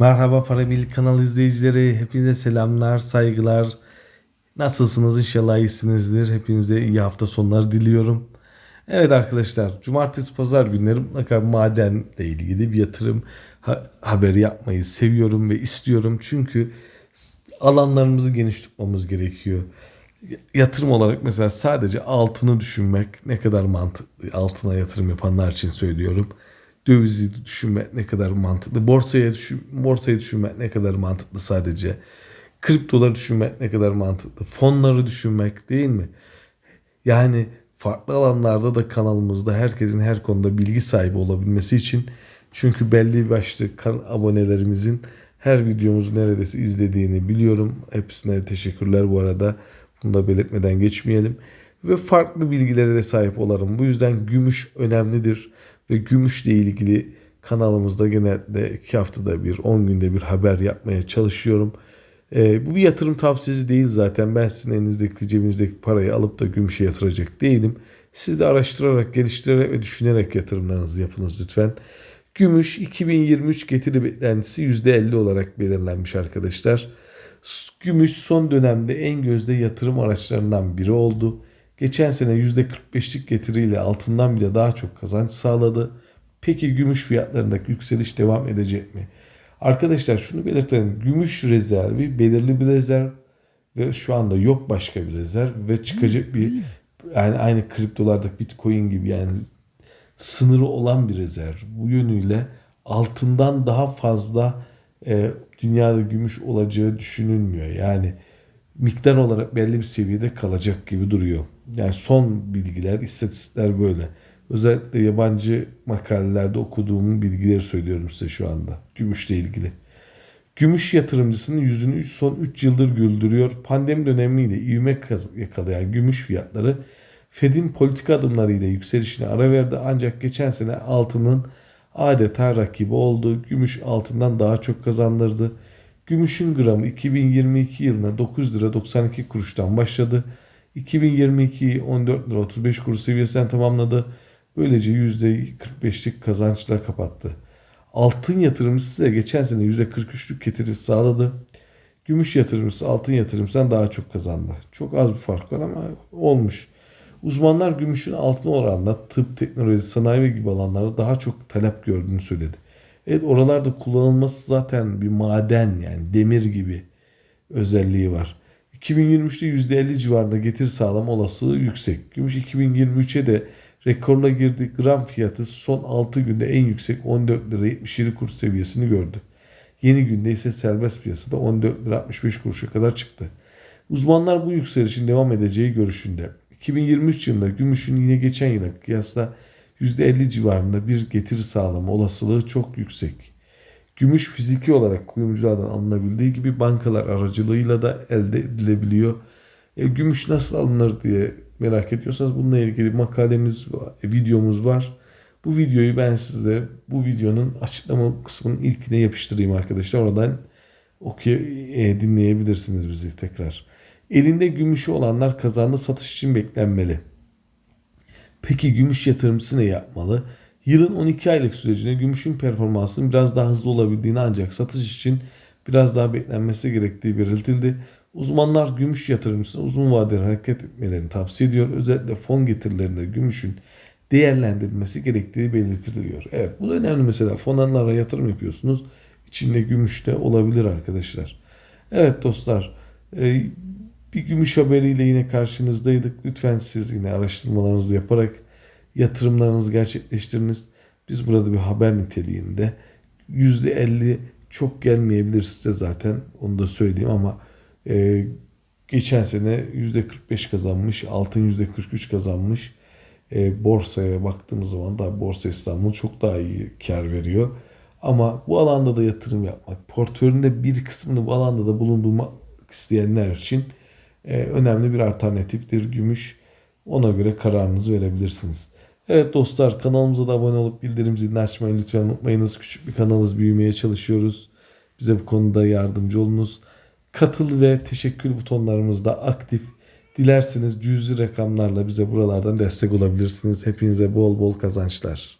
Merhaba Para Bil kanal izleyicileri. Hepinize selamlar, saygılar. Nasılsınız? İnşallah iyisinizdir. Hepinize iyi hafta sonları diliyorum. Evet arkadaşlar, cumartesi pazar günleri mutlaka madenle ilgili bir yatırım ha- haberi yapmayı seviyorum ve istiyorum. Çünkü alanlarımızı geniş tutmamız gerekiyor. Yatırım olarak mesela sadece altını düşünmek ne kadar mantıklı. Altına yatırım yapanlar için söylüyorum dövizi düşünmek ne kadar mantıklı. Borsaya düşün, borsayı düşünmek ne kadar mantıklı sadece. Kriptoları düşünmek ne kadar mantıklı. Fonları düşünmek değil mi? Yani farklı alanlarda da kanalımızda herkesin her konuda bilgi sahibi olabilmesi için çünkü belli başlı kan abonelerimizin her videomuzu neredeyse izlediğini biliyorum. Hepsine teşekkürler bu arada. Bunu da belirtmeden geçmeyelim. Ve farklı bilgilere de sahip olalım. Bu yüzden gümüş önemlidir. Ve gümüşle ilgili kanalımızda genelde iki haftada bir, 10 günde bir haber yapmaya çalışıyorum. Ee, bu bir yatırım tavsiyesi değil zaten. Ben sizin elinizdeki cebinizdeki parayı alıp da gümüşe yatıracak değilim. Siz de araştırarak, geliştirerek ve düşünerek yatırımlarınızı yapınız lütfen. Gümüş 2023 getiri beklentisi %50 olarak belirlenmiş arkadaşlar. Gümüş son dönemde en gözde yatırım araçlarından biri oldu. Geçen sene %45'lik getiriyle altından bile daha çok kazanç sağladı. Peki gümüş fiyatlarındaki yükseliş devam edecek mi? Arkadaşlar şunu belirtelim. Gümüş rezervi belirli bir rezerv ve şu anda yok başka bir rezerv ve çıkacak bir yani aynı kriptolardaki bitcoin gibi yani sınırı olan bir rezerv. Bu yönüyle altından daha fazla e, dünyada gümüş olacağı düşünülmüyor. Yani miktar olarak belli bir seviyede kalacak gibi duruyor. Yani son bilgiler, istatistikler böyle. Özellikle yabancı makalelerde okuduğum bilgileri söylüyorum size şu anda. Gümüşle ilgili. Gümüş yatırımcısının yüzünü son 3 yıldır güldürüyor. Pandemi dönemiyle ivme yakalayan gümüş fiyatları Fed'in politika adımlarıyla yükselişine ara verdi. Ancak geçen sene altının adeta rakibi oldu. Gümüş altından daha çok kazandırdı. Gümüşün gramı 2022 yılına 9 lira 92 kuruştan başladı. 2022'yi 14 lira 35 kuruş seviyesinden tamamladı. Böylece %45'lik kazançla kapattı. Altın yatırımcısı ise geçen sene %43'lük getiri sağladı. Gümüş yatırımcısı altın yatırımcısından daha çok kazandı. Çok az bir fark var ama olmuş. Uzmanlar gümüşün altın oranla tıp, teknoloji, sanayi gibi alanlarda daha çok talep gördüğünü söyledi. Evet oralarda kullanılması zaten bir maden yani demir gibi özelliği var. 2023'te %50 civarında getiri sağlama olasılığı yüksek. Gümüş 2023'e de rekorla girdi. Gram fiyatı son 6 günde en yüksek 14 lira 77 kuruş seviyesini gördü. Yeni günde ise serbest piyasada 14 lira 65 kuruşa kadar çıktı. Uzmanlar bu yükselişin devam edeceği görüşünde. 2023 yılında gümüşün yine geçen yıla kıyasla %50 civarında bir getiri sağlama olasılığı çok yüksek. Gümüş fiziki olarak kuyumculardan alınabildiği gibi bankalar aracılığıyla da elde edilebiliyor. E, gümüş nasıl alınır diye merak ediyorsanız bununla ilgili makalemiz, e, videomuz var. Bu videoyu ben size bu videonun açıklama kısmının ilkine yapıştırayım arkadaşlar. Oradan okuy e, dinleyebilirsiniz bizi tekrar. Elinde gümüşü olanlar kazandı satış için beklenmeli. Peki gümüş yatırımcısı ne yapmalı? Yılın 12 aylık sürecinde gümüşün performansının biraz daha hızlı olabildiğini ancak satış için biraz daha beklenmesi gerektiği belirtildi. Uzmanlar gümüş yatırımcısına uzun vadeli hareket etmelerini tavsiye ediyor. Özellikle fon getirilerinde gümüşün değerlendirilmesi gerektiği belirtiliyor. Evet bu da önemli mesela fonlarla yatırım yapıyorsunuz. İçinde gümüş de olabilir arkadaşlar. Evet dostlar e, bir gümüş haberiyle yine karşınızdaydık. Lütfen siz yine araştırmalarınızı yaparak yatırımlarınızı gerçekleştiriniz. Biz burada bir haber niteliğinde %50 çok gelmeyebilir size zaten onu da söyleyeyim ama e, geçen sene %45 kazanmış, altın %43 kazanmış. E, borsaya baktığımız zaman da Borsa İstanbul çok daha iyi kar veriyor. Ama bu alanda da yatırım yapmak, portföyünde bir kısmını bu alanda da bulundurmak isteyenler için e, önemli bir alternatiftir gümüş. Ona göre kararınızı verebilirsiniz. Evet dostlar kanalımıza da abone olup bildirim zilini açmayı lütfen unutmayınız. Küçük bir kanalız büyümeye çalışıyoruz. Bize bu konuda yardımcı olunuz. Katıl ve teşekkür butonlarımız da aktif. Dilerseniz cüzi rakamlarla bize buralardan destek olabilirsiniz. Hepinize bol bol kazançlar.